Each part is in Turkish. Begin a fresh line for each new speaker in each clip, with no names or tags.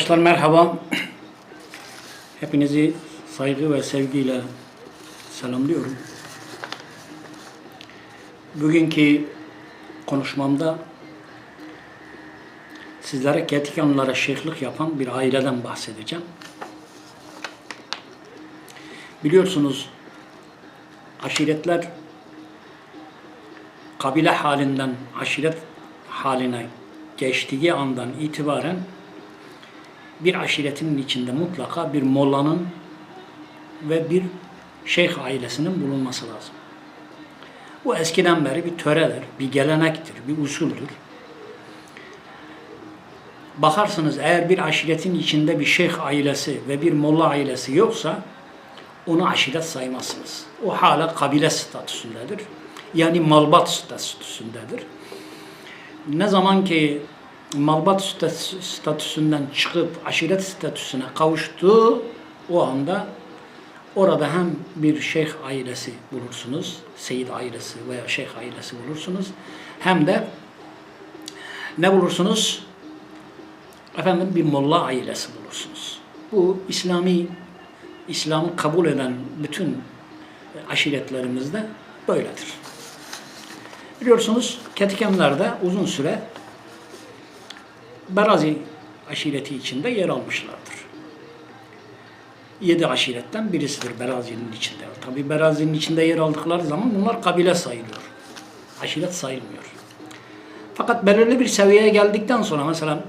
Arkadaşlar merhaba. Hepinizi saygı ve sevgiyle selamlıyorum. Bugünkü konuşmamda sizlere Getikanlılara şeyhlik yapan bir aileden bahsedeceğim. Biliyorsunuz aşiretler kabile halinden aşiret haline geçtiği andan itibaren bir aşiretinin içinde mutlaka bir mollanın ve bir şeyh ailesinin bulunması lazım. Bu eskiden beri bir töredir, bir gelenektir, bir usuldür. Bakarsınız eğer bir aşiretin içinde bir şeyh ailesi ve bir molla ailesi yoksa onu aşiret saymazsınız. O hala kabile statüsündedir. Yani malbat statüsündedir. Ne zaman ki malbat statü- statüsünden çıkıp aşiret statüsüne kavuştuğu o anda orada hem bir şeyh ailesi bulursunuz, seyit ailesi veya şeyh ailesi bulursunuz. Hem de ne bulursunuz? Efendim bir molla ailesi bulursunuz. Bu İslami İslam'ı kabul eden bütün aşiretlerimizde böyledir. Biliyorsunuz Ketikemler'de uzun süre Berazi aşireti içinde yer almışlardır. Yedi aşiretten birisidir Berazi'nin içinde. Tabi Berazi'nin içinde yer aldıkları zaman bunlar kabile sayılıyor. Aşiret sayılmıyor. Fakat belirli bir seviyeye geldikten sonra mesela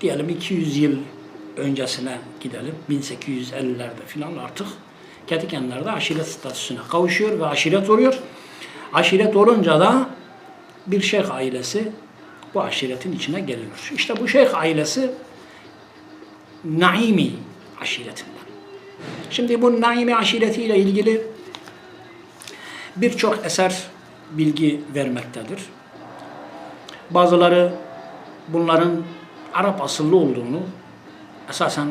diyelim 200 yıl öncesine gidelim. 1850'lerde filan artık Ketikenler'de aşiret statüsüne kavuşuyor ve aşiret oluyor. Aşiret olunca da bir şeyh ailesi bu aşiretin içine geliyor. İşte bu şeyh ailesi Naimi aşiretinden. Şimdi bu Naimi aşiretiyle ilgili birçok eser bilgi vermektedir. Bazıları bunların Arap asıllı olduğunu, esasen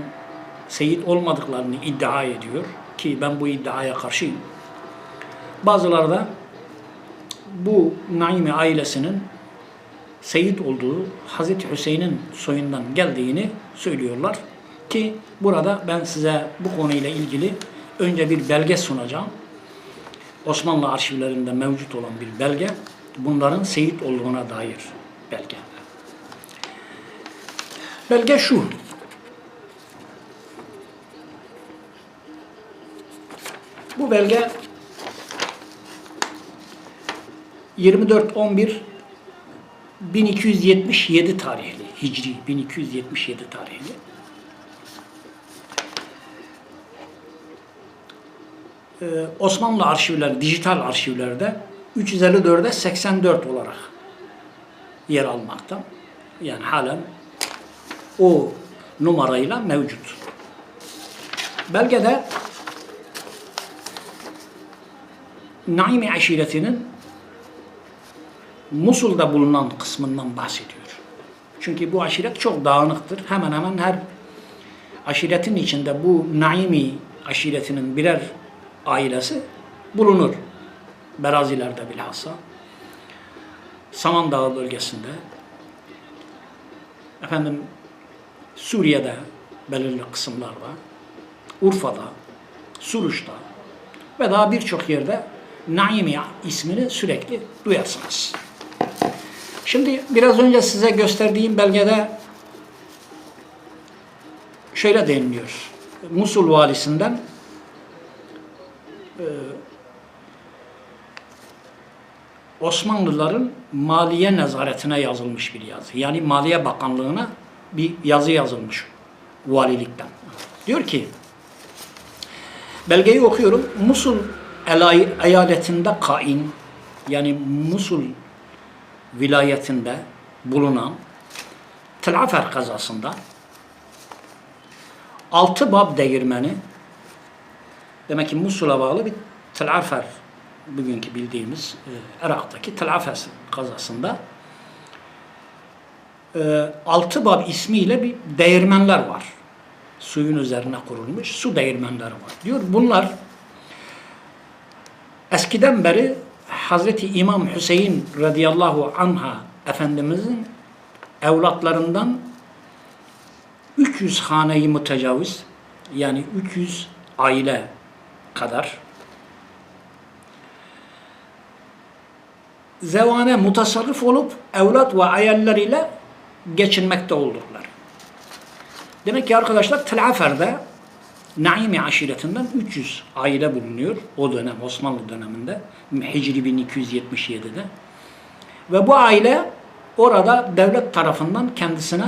Seyit olmadıklarını iddia ediyor ki ben bu iddiaya karşıyım. Bazıları da bu Naimi ailesinin Seyit olduğu Hazreti Hüseyin'in soyundan geldiğini söylüyorlar ki burada ben size bu konuyla ilgili önce bir belge sunacağım. Osmanlı arşivlerinde mevcut olan bir belge. Bunların Seyit olduğuna dair belge. Belge şu. Bu belge 24-11 1277 tarihli, Hicri 1277 tarihli. Ee, Osmanlı arşivleri, dijital arşivlerde 354'e 84 olarak yer almakta. Yani halen o numarayla mevcut. Belgede Naimi aşiretinin Musul'da bulunan kısmından bahsediyor. Çünkü bu aşiret çok dağınıktır. Hemen hemen her aşiretin içinde bu Naimi aşiretinin birer ailesi bulunur. Berazilerde bilhassa. Samandağ bölgesinde. Efendim Suriye'de belirli kısımlarda, Urfa'da, Suruç'ta ve daha birçok yerde Naimi ismini sürekli duyarsınız. Şimdi biraz önce size gösterdiğim belgede şöyle deniliyor. Musul valisinden e, Osmanlıların maliye nezaretine yazılmış bir yazı. Yani Maliye Bakanlığı'na bir yazı yazılmış valilikten. Diyor ki belgeyi okuyorum. Musul eyaletinde kain yani Musul vilayetinde bulunan Telafer kazasında altı bab değirmeni demek ki Musul'a bağlı bir Telafer bugünkü bildiğimiz e, Irak'taki Telafer kazasında e, altı bab ismiyle bir değirmenler var. Suyun üzerine kurulmuş su değirmenleri var. Diyor bunlar eskiden beri Hazreti İmam Hüseyin radıyallahu anha Efendimizin evlatlarından 300 haneyi mütecavüz yani 300 aile kadar zevane mutasarrif olup evlat ve ayalleriyle geçinmekte olduklar. Demek ki arkadaşlar Tel Naimi aşiretinden 300 aile bulunuyor o dönem Osmanlı döneminde Hicri 1277'de. Ve bu aile orada devlet tarafından kendisine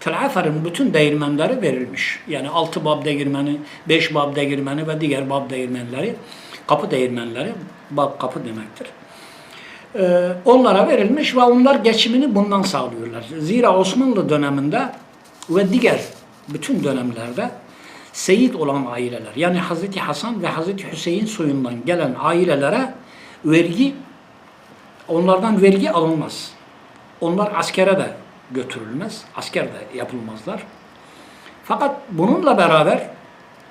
Tel bütün değirmenleri verilmiş. Yani 6 bab değirmeni, 5 bab değirmeni ve diğer bab değirmenleri, kapı değirmenleri, bab kapı demektir. Ee, onlara verilmiş ve onlar geçimini bundan sağlıyorlar. Zira Osmanlı döneminde ve diğer bütün dönemlerde seyit olan aileler yani Hazreti Hasan ve Hazreti Hüseyin soyundan gelen ailelere vergi onlardan vergi alınmaz. Onlar askere de götürülmez. Asker de yapılmazlar. Fakat bununla beraber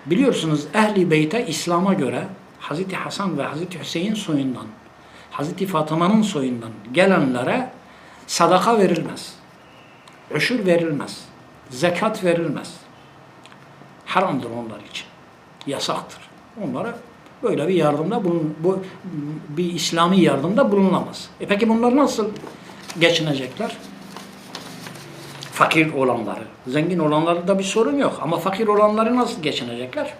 biliyorsunuz Ehli Beyt'e İslam'a göre Hazreti Hasan ve Hazreti Hüseyin soyundan Hazreti Fatıma'nın soyundan gelenlere sadaka verilmez. Öşür verilmez. Zekat verilmez. Haramdır onlar için. Yasaktır. Onlara böyle bir yardımda bulun, bu, bir İslami yardımda bulunamaz. E peki bunlar nasıl geçinecekler? Fakir olanları. Zengin olanları da bir sorun yok. Ama fakir olanları nasıl geçinecekler?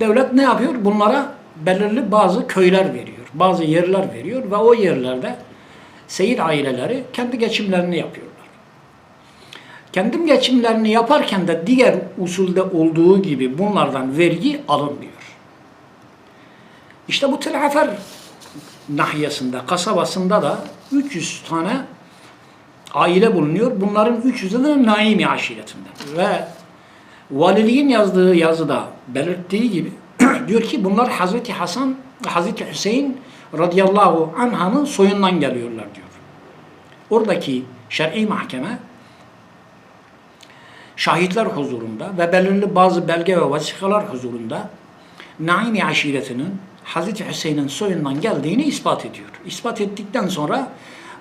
Devlet ne yapıyor? Bunlara belirli bazı köyler veriyor. Bazı yerler veriyor ve o yerlerde seyir aileleri kendi geçimlerini yapıyorlar. Kendim geçimlerini yaparken de diğer usulde olduğu gibi bunlardan vergi alınmıyor. İşte bu Tel nahiyesinde, kasabasında da 300 tane aile bulunuyor. Bunların 300'ü de Naimi aşiretinden. Ve valiliğin yazdığı yazıda belirttiği gibi diyor ki bunlar Hazreti Hasan ve Hazreti Hüseyin radıyallahu anhanın soyundan geliyorlar diyor. Oradaki şer'i mahkeme şahitler huzurunda ve belirli bazı belge ve vasikalar huzurunda Naimi aşiretinin Hazreti Hüseyin'in soyundan geldiğini ispat ediyor. İspat ettikten sonra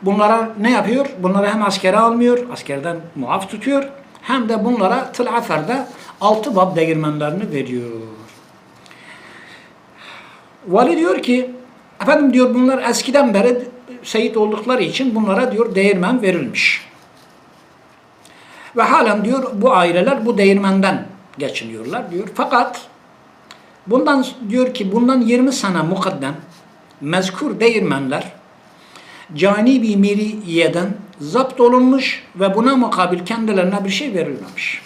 bunlara ne yapıyor? Bunları hem askere almıyor, askerden muaf tutuyor, hem de bunlara Tıl Afer'de altı bab değirmenlerini veriyor. Vali diyor ki, efendim diyor bunlar eskiden beri seyit oldukları için bunlara diyor değirmen verilmiş. Ve halen diyor bu aileler bu değirmenden geçiniyorlar diyor. Fakat bundan diyor ki bundan 20 sene mukaddem mezkur değirmenler canibi miriyeden zapt olunmuş ve buna mukabil kendilerine bir şey verilmemiş.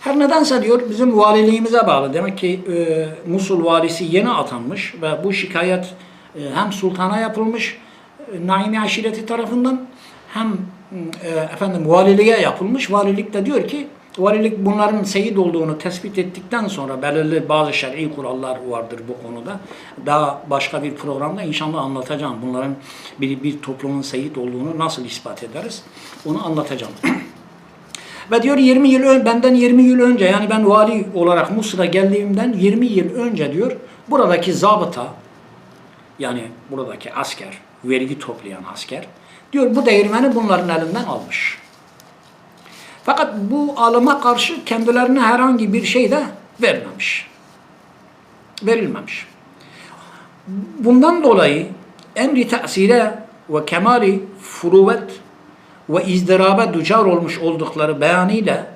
Her nedense diyor bizim valiliğimize bağlı. Demek ki e, Musul valisi yeni atanmış ve bu şikayet e, hem sultana yapılmış e, Naimi aşireti tarafından hem e, efendim valiliğe yapılmış. Valilik de diyor ki valilik bunların seyit olduğunu tespit ettikten sonra belirli bazı şer'i kurallar vardır bu konuda. Daha başka bir programda inşallah anlatacağım. Bunların bir, bir toplumun seyit olduğunu nasıl ispat ederiz onu anlatacağım. Ve diyor 20 yıl ön, benden 20 yıl önce yani ben vali olarak Mısır'a geldiğimden 20 yıl önce diyor buradaki zabıta yani buradaki asker, vergi toplayan asker diyor bu değirmeni bunların elinden almış. Fakat bu alıma karşı kendilerine herhangi bir şey de vermemiş. Verilmemiş. Bundan dolayı emri tesire ve kemali furuvet ve izdirabe ducar olmuş oldukları beyanıyla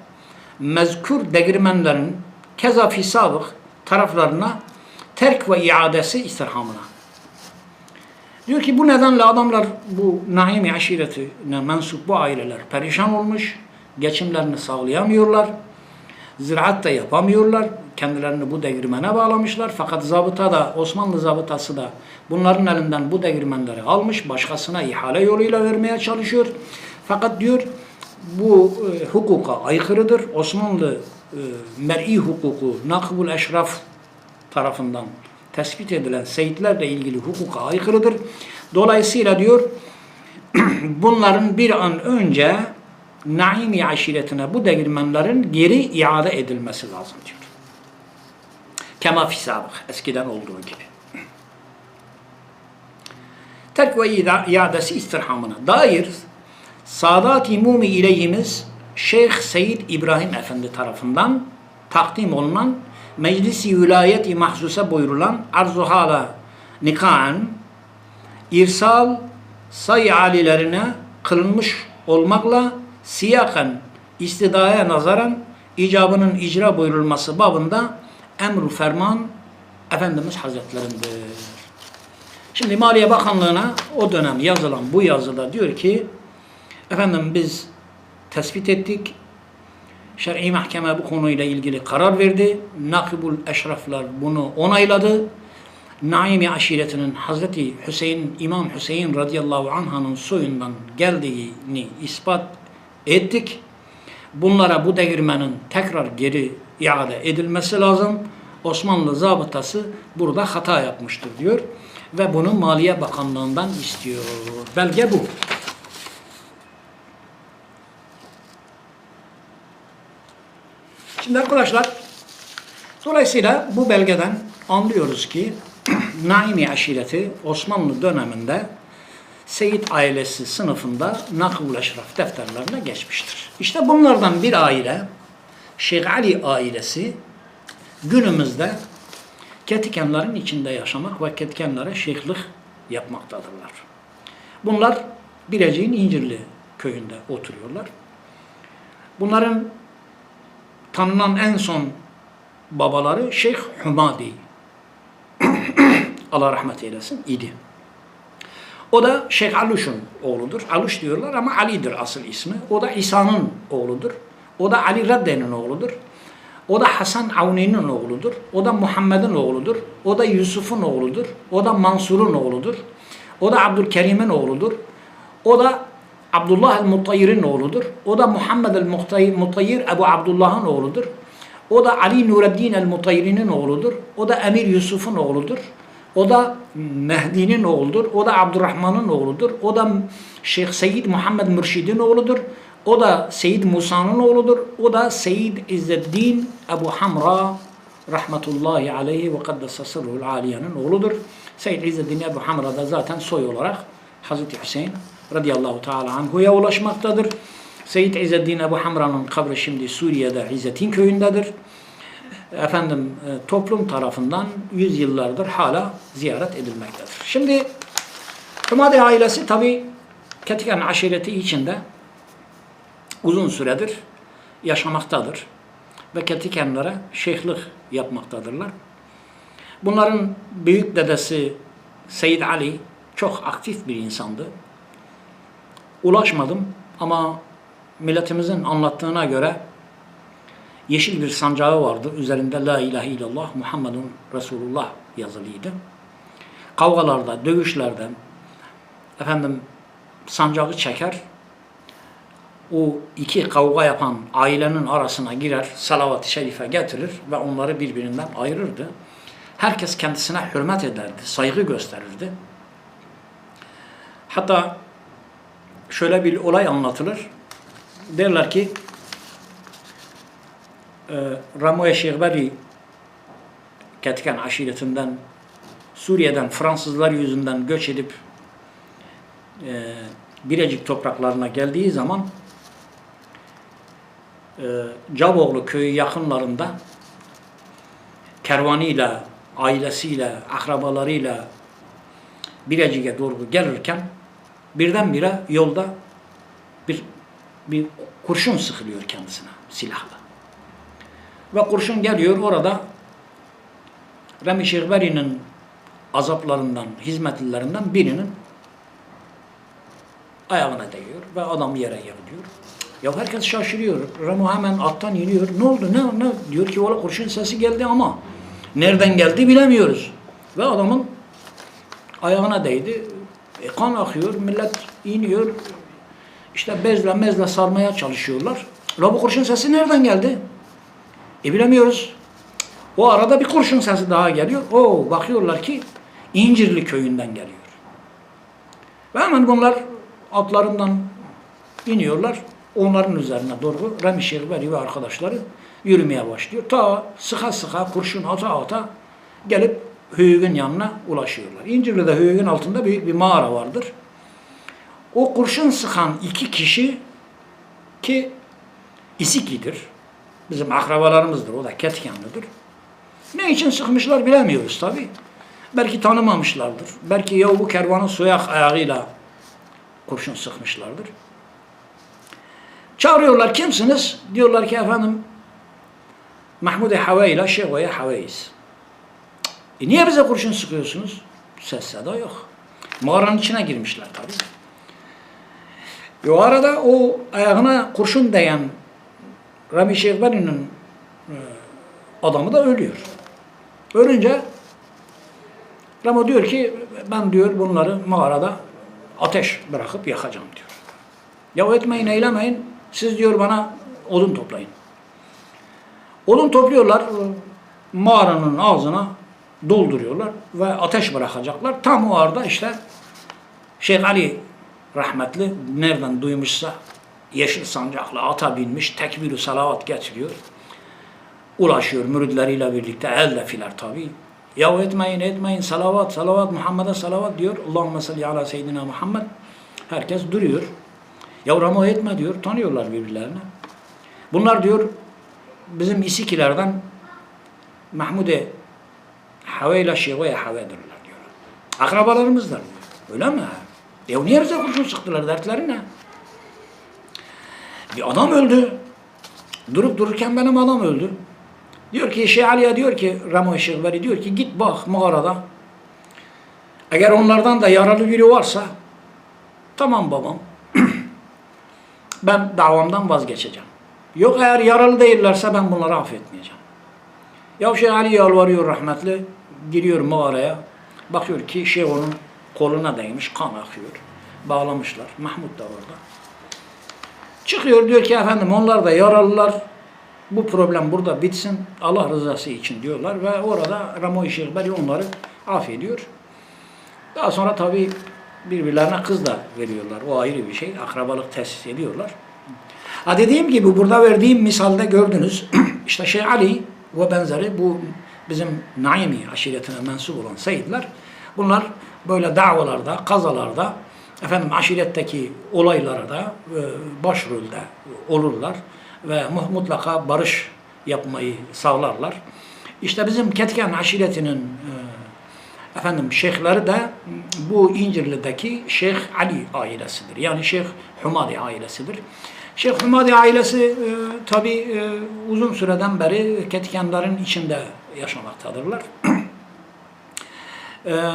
mezkur degirmenlerin keza fi sabık taraflarına terk ve iadesi istirhamına. Diyor ki bu nedenle adamlar bu Naimi aşiretine mensup bu aileler perişan olmuş, geçimlerini sağlayamıyorlar, ziraat da yapamıyorlar, kendilerini bu devirmene bağlamışlar. Fakat zabıta da, Osmanlı zabıtası da bunların elinden bu devirmenleri almış, başkasına ihale yoluyla vermeye çalışıyor. Fakat diyor bu e, hukuka aykırıdır. Osmanlı e, mer'i hukuku, nakbul eşraf tarafından tespit edilen seyitlerle ilgili hukuka aykırıdır. Dolayısıyla diyor bunların bir an önce Naimi aşiretine bu değirmenlerin geri iade edilmesi lazım diyor. Kema fisabık eskiden olduğu gibi. Terk ve iadesi istirhamına dair Sadat-ı Mumi ileyhimiz Şeyh Seyyid İbrahim Efendi tarafından takdim olunan Meclisi Vilayet-i Mahsusa buyurulan arzu hala nikaen irsal sayı alilerine kılınmış olmakla siyaken istidaya nazaran icabının icra buyurulması babında emru ferman Efendimiz Hazretlerindir. Şimdi Maliye Bakanlığı'na o dönem yazılan bu yazıda diyor ki efendim biz tespit ettik. Şer'i mahkeme bu konuyla ilgili karar verdi. Nakibul eşraflar bunu onayladı. Naimi aşiretinin Hazreti Hüseyin, İmam Hüseyin radıyallahu anh'ın soyundan geldiğini ispat ettik. Bunlara bu devirmenin tekrar geri iade edilmesi lazım. Osmanlı zabıtası burada hata yapmıştır diyor. Ve bunu Maliye Bakanlığı'ndan istiyor. Belge bu. Şimdi arkadaşlar dolayısıyla bu belgeden anlıyoruz ki Naimi aşireti Osmanlı döneminde Seyit ailesi sınıfında Nakıbul Eşraf defterlerine geçmiştir. İşte bunlardan bir aile Şeyh Ali ailesi günümüzde Ketikenlerin içinde yaşamak ve Ketikenlere şeyhlik yapmaktadırlar. Bunlar Birecik'in İncirli köyünde oturuyorlar. Bunların tanınan en son babaları Şeyh Humadi Allah rahmet eylesin idi. O da Şeyh Aluş'un oğludur. Aluş diyorlar ama Ali'dir asıl ismi. O da İsa'nın oğludur. O da Ali Radde'nin oğludur. O da Hasan Avni'nin oğludur. O da Muhammed'in oğludur. O da Yusuf'un oğludur. O da Mansur'un oğludur. O da Abdülkerim'in oğludur. O da Abdullah el-Mutayyir'in oğludur. O da Muhammed el-Mutayyir Ebu Abdullah'ın oğludur. O da Ali Nureddin el-Mutayyir'in oğludur. O da Emir Yusuf'un oğludur. O da Mehdi'nin oğludur. O da Abdurrahman'ın oğludur. O da Şeyh Seyyid Muhammed Mürşid'in oğludur. O da Seyyid Musa'nın oğludur. O da Seyyid İzzeddin Ebu Hamra rahmetullahi aleyhi ve kaddese sırrul aliyenin oğludur. Seyyid İzzeddin Ebu Hamra da zaten soy olarak Hazreti Hüseyin radıyallahu teala anhuya ulaşmaktadır. Seyyid İzzeddin Ebu Hamra'nın kabri şimdi Suriye'de İzzettin köyündedir. Efendim e, toplum tarafından yüzyıllardır hala ziyaret edilmektedir. Şimdi Hümadi ailesi tabi Ketiken aşireti içinde uzun süredir yaşamaktadır. Ve Ketikenlere şeyhlik yapmaktadırlar. Bunların büyük dedesi Seyyid Ali çok aktif bir insandı. Ulaşmadım ama milletimizin anlattığına göre yeşil bir sancağı vardı. Üzerinde La ilahe illallah Muhammedun Resulullah yazılıydı. Kavgalarda, dövüşlerde efendim sancağı çeker. O iki kavga yapan ailenin arasına girer, salavat-ı şerife getirir ve onları birbirinden ayırırdı. Herkes kendisine hürmet ederdi, saygı gösterirdi. Hatta şöyle bir olay anlatılır. Derler ki e, Ramoye Şehberi Ketiken aşiretinden Suriye'den Fransızlar yüzünden göç edip e, Birecik topraklarına geldiği zaman e, Caboğlu köyü yakınlarında kervanıyla, ailesiyle, akrabalarıyla Birecik'e doğru gelirken birdenbire yolda bir bir kurşun sıkılıyor kendisine silahla. Ve kurşun geliyor orada Remi Şehberi'nin azaplarından, hizmetlilerinden birinin ayağına değiyor ve adam yere yığılıyor. Ya herkes şaşırıyor. Remo hemen attan iniyor. Ne oldu? Ne, ne? Diyor ki valla kurşun sesi geldi ama nereden geldi bilemiyoruz. Ve adamın ayağına değdi. E, kan akıyor. Millet iniyor. İşte bezle mezle sarmaya çalışıyorlar. La bu kurşun sesi nereden geldi? E bilemiyoruz. O arada bir kurşun sesi daha geliyor. O bakıyorlar ki İncirli köyünden geliyor. Ve hemen bunlar atlarından iniyorlar. Onların üzerine doğru Remi Şehberi ve arkadaşları yürümeye başlıyor. Ta sıka sıka kurşun ata ata gelip Hüyük'ün yanına ulaşıyorlar. İncirli'de Hüyük'ün altında büyük bir mağara vardır. O kurşun sıkan iki kişi ki İsiklidir. Bizim akrabalarımızdır. O da Ketkenlidir. Ne için sıkmışlar bilemiyoruz tabi. Belki tanımamışlardır. Belki ya bu kervanın soyak ayağıyla kurşun sıkmışlardır. Çağırıyorlar kimsiniz? Diyorlar ki efendim Mahmud-i Hava ile Şego'ya Hava'yız. E niye bize kurşun sıkıyorsunuz? Ses seda yok. Mağaranın içine girmişler tabi. E o arada o ayağına kurşun değen Rami Şehbani'nin e, adamı da ölüyor. Ölünce Ramo diyor ki ben diyor bunları mağarada ateş bırakıp yakacağım diyor. Ya etmeyin eylemeyin siz diyor bana odun toplayın. Odun topluyorlar mağaranın ağzına dolduruyorlar ve ateş bırakacaklar. Tam o arada işte Şeyh Ali rahmetli nereden duymuşsa yeşil sancaklı ata binmiş tekbir-i salavat getiriyor. Ulaşıyor müridleriyle birlikte elde filer tabi. Ya etmeyin etmeyin salavat salavat Muhammed'e salavat diyor. Allahümme salli ala seyyidina Muhammed. Herkes duruyor. Ya Ramo etme diyor. Tanıyorlar birbirlerini. Bunlar diyor bizim isikilerden Mahmude Have ile Şeva'ya Have'dirler diyor. Akrabalarımızdır. Öyle mi? Ya niye bize kurşun sıktılar? Dertleri ne? Bir adam öldü. Durup dururken benim adam öldü. Diyor ki Şeyh Ali'ye diyor ki Ramo Şehveri diyor ki git bak mağarada. Eğer onlardan da yaralı biri varsa tamam babam ben davamdan vazgeçeceğim. Yok eğer yaralı değillerse ben bunları affetmeyeceğim. Ya Şeyh Ali yalvarıyor rahmetli. Giriyor mağaraya. Bakıyor ki şey onun koluna değmiş kan akıyor. Bağlamışlar. Mahmut da orada. Çıkıyor diyor ki efendim onlar da yaralılar. Bu problem burada bitsin. Allah rızası için diyorlar ve orada Ramo-i Şehbeli onları affediyor. Daha sonra tabi birbirlerine kız da veriyorlar. O ayrı bir şey. Akrabalık tesis ediyorlar. Ha dediğim gibi burada verdiğim misalde gördünüz. işte Şeyh Ali ve benzeri bu bizim Naimi aşiretine mensup olan seyitler. Bunlar böyle davalarda, kazalarda efendim aşiretteki olaylara da e, başrolde olurlar ve mu- mutlaka barış yapmayı sağlarlar. İşte bizim Ketken aşiretinin e, efendim şeyhleri de bu İncirli'deki Şeyh Ali ailesidir. Yani Şeyh Humadi ailesidir. Şeyh Humadi ailesi e, tabi e, uzun süreden beri Ketkenlerin içinde yaşamaktadırlar. e,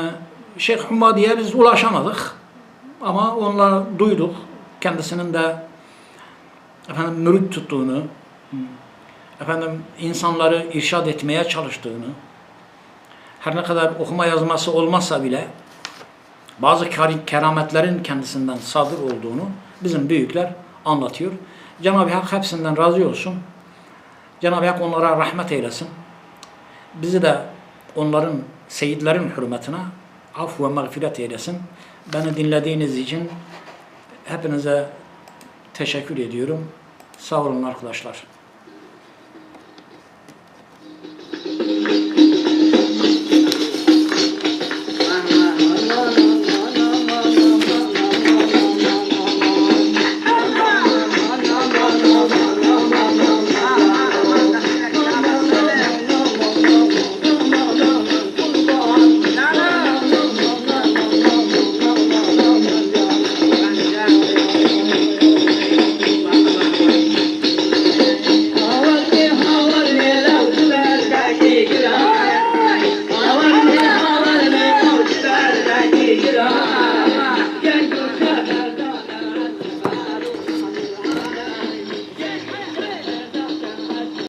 Şeyh Humadi'ye biz ulaşamadık. Ama onları duyduk. Kendisinin de efendim mürit tuttuğunu, efendim insanları irşad etmeye çalıştığını, her ne kadar okuma yazması olmazsa bile bazı kerametlerin kendisinden sadır olduğunu bizim büyükler anlatıyor. Cenab-ı Hak hepsinden razı olsun. Cenab-ı Hak onlara rahmet eylesin. Bizi de onların, seyitlerin hürmetine af ve mağfiret eylesin. Beni dinlediğiniz için hepinize teşekkür ediyorum. Sağ olun arkadaşlar.